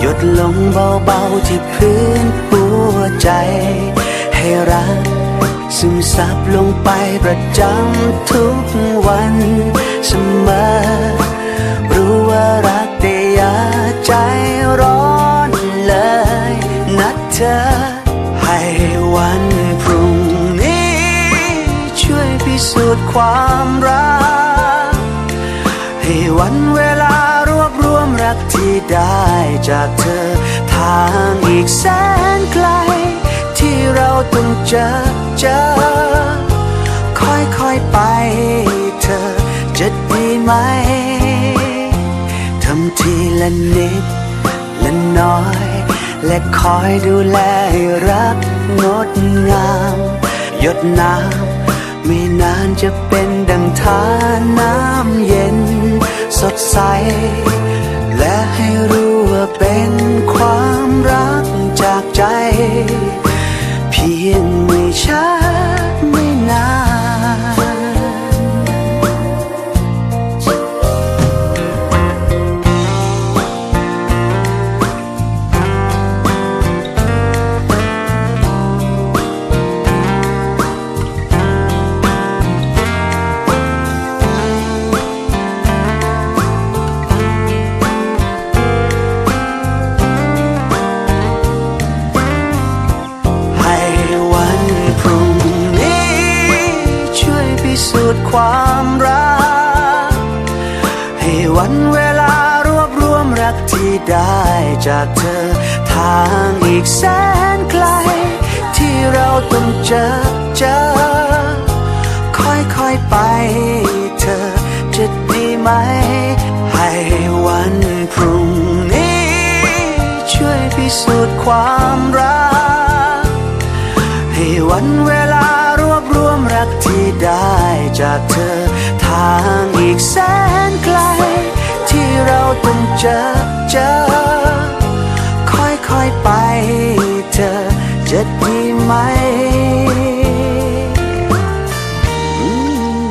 หยดลงเบาๆที่พื้นหัวใจ ให้รักซึมซับลงไปประจำทุกวันเสมอ รู้ว่ารักแต่อย่าใจร้อนเลยนะเธอให้วันพรุ่งนี้ ช่วยพิสูจน์ความรัก ให้วันเวลา รักที่ได้จากเธอ ทางอีกแสนไกล ที่เราต้องเจอเจอ ค่อยๆไปเธอจะดีไหม ทำทีละนิดละน้อย และคอยดูแลรักงดงาม หยดน้ำไม่นานจะเป็นดังทานน้ำเย็น สดใส ให้รู้ว่าเป็นความรักจากใจ สูจน์ความรัก ให้วันเวลารวบรวมรักที่ได้จากเธอ ทางอีกแสนไกล ที่เราต้องเจอเจอ ค่อยๆไปเธอจะดีไหม ให้วันพรุ่งนี้ ช่วยพิสูจน์ความรัก ให้วันเว จากเธอ ทางอีกแสนไกล ที่เราต้องเจอเจอ ค่อยๆไปเธอจะดีไหมอืม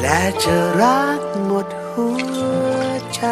และจะรักหมดหัวใจ